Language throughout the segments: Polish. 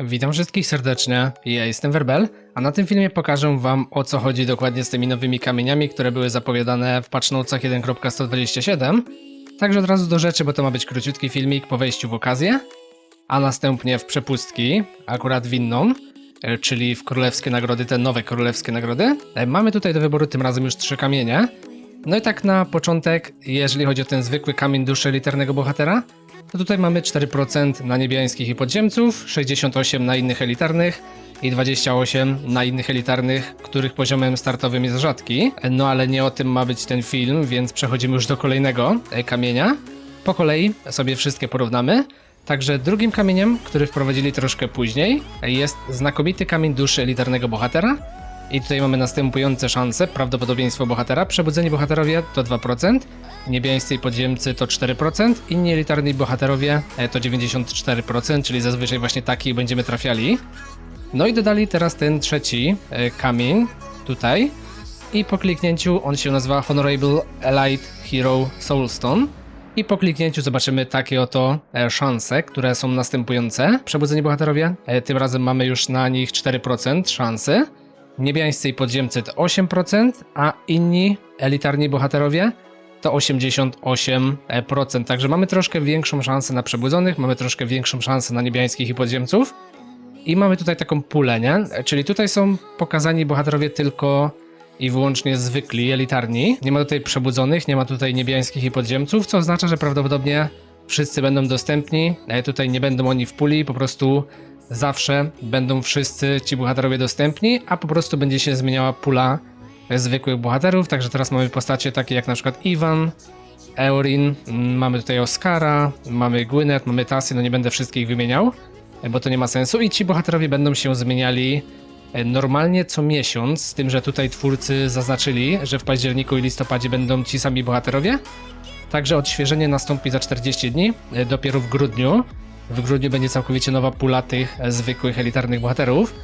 Witam wszystkich serdecznie, ja jestem Werbel, a na tym filmie pokażę wam o co chodzi dokładnie z tymi nowymi kamieniami, które były zapowiadane w patchnotesach 1.127. Także od razu do rzeczy, bo to ma być króciutki filmik po wejściu w okazję, a następnie w przepustki, akurat w inną, e, czyli w królewskie nagrody, te nowe królewskie nagrody. E, Mamy tutaj do wyboru tym razem już trzy kamienie. No i tak na początek, jeżeli chodzi o ten zwykły kamień duszy elitarnego bohatera, to tutaj mamy 4% na niebiańskich i podziemców, 68 na innych elitarnych i 28 na innych elitarnych, których poziomem startowym jest rzadki. No ale nie o tym ma być ten film, więc przechodzimy już do kolejnego e, kamienia. Po kolei sobie wszystkie porównamy. Także drugim kamieniem, który wprowadzili troszkę później, jest znakomity kamień duszy elitarnego bohatera. I tutaj mamy następujące szanse. Prawdopodobieństwo bohatera. Przebudzeni bohaterowie to 2%, niebiańscy i podziemcy to 4%, inni elitarni bohaterowie e, to 94%, czyli zazwyczaj właśnie taki będziemy trafiali. No i dodali teraz ten trzeci e, kamień tutaj. I po kliknięciu on się nazywa Honorable Elite Hero Soulstone. I po kliknięciu zobaczymy takie oto e, szanse, które są następujące. Przebudzeni bohaterowie, tym razem mamy już na nich 4% szansy. Niebiańscy i podziemcy to 8%, a inni elitarni bohaterowie to 88%. Także mamy troszkę większą szansę na przebudzonych, mamy troszkę większą szansę na niebiańskich i podziemców. I mamy tutaj taką pulę, nie? Czyli tutaj są pokazani bohaterowie tylko i wyłącznie zwykli, elitarni. Nie ma tutaj przebudzonych, nie ma tutaj niebiańskich i podziemców, co oznacza, że prawdopodobnie wszyscy będą dostępni. E, Tutaj nie będą oni w puli, po prostu zawsze będą wszyscy ci bohaterowie dostępni, a po prostu będzie się zmieniała pula zwykłych bohaterów. Także teraz mamy postacie takie jak na przykład Iwan, Eurin, mm, mamy tutaj Oscara, mamy Gwyneth, mamy Tasy, no nie będę wszystkich wymieniał, bo to nie ma sensu i ci bohaterowie będą się zmieniali e, normalnie co miesiąc, z tym, że tutaj twórcy zaznaczyli, że w październiku i listopadzie będą ci sami bohaterowie. Także odświeżenie nastąpi za 40 dni, e, dopiero w grudniu. W grudniu będzie całkowicie nowa pula tych e, zwykłych elitarnych bohaterów.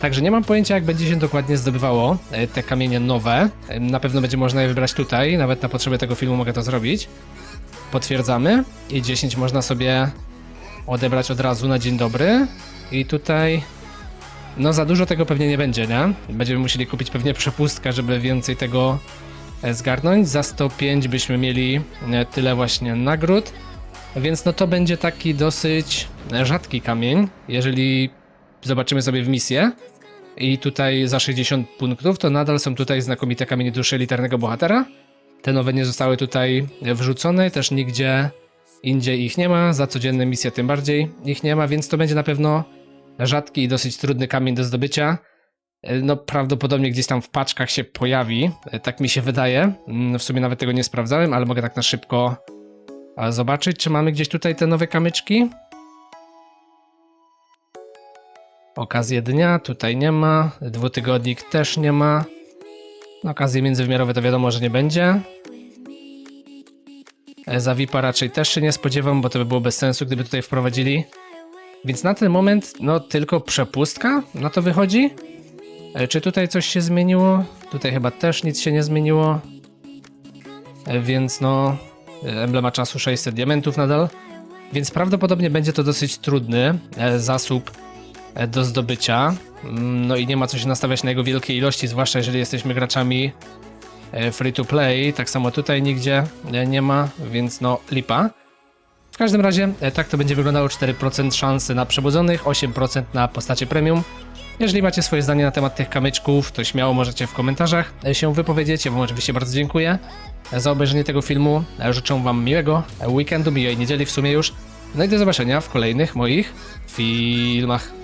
Także nie mam pojęcia, jak będzie się dokładnie zdobywało e, te kamienie nowe. E, Na pewno będzie można je wybrać tutaj, nawet na potrzeby tego filmu mogę to zrobić. Potwierdzamy i 10 można sobie odebrać od razu na dzień dobry. I tutaj no za dużo tego pewnie nie będzie, nie? Będziemy musieli kupić pewnie przepustkę, żeby więcej tego zgarnąć. Za 105 byśmy mieli tyle właśnie nagród. Więc no to będzie taki dosyć rzadki kamień, jeżeli zobaczymy sobie w misję. I tutaj za 60 punktów, to nadal są tutaj znakomite kamienie duszy elitarnego bohatera. Te nowe nie zostały tutaj wrzucone, też nigdzie indziej ich nie ma, za codzienne misje tym bardziej ich nie ma, więc to będzie na pewno rzadki i dosyć trudny kamień do zdobycia. No prawdopodobnie gdzieś tam w paczkach się pojawi, tak mi się wydaje. Mm, W sumie nawet tego nie sprawdzałem, ale mogę tak na szybko a, zobaczyć, czy mamy gdzieś tutaj te nowe kamyczki. Okazje dnia tutaj nie ma, dwutygodnik też nie ma. Okazje międzywymiarowe to wiadomo, że nie będzie. Za VIP-a raczej też się nie spodziewam, bo to by było bez sensu, gdyby tutaj wprowadzili. Więc na ten moment, no tylko przepustka na to wychodzi. E, Czy tutaj coś się zmieniło? Tutaj chyba też nic się nie zmieniło. E, Więc no, emblema czasu 600 diamentów nadal. Więc prawdopodobnie będzie to dosyć trudny e, zasób e, do zdobycia. Mm, No i nie ma co się nastawiać na jego wielkie ilości, zwłaszcza jeżeli jesteśmy graczami e, free to play. Tak samo tutaj nigdzie nie ma, więc no lipa. W każdym razie tak to będzie wyglądało 4% szansy na przebudzonych, 8% na postacie premium. Jeżeli macie swoje zdanie na temat tych kamyczków, to śmiało możecie w komentarzach się wypowiedzieć. Ja wam oczywiście bardzo dziękuję za obejrzenie tego filmu. E, Życzę wam miłego e, weekendu, miłej niedzieli w sumie już. No i do zobaczenia w kolejnych moich filmach.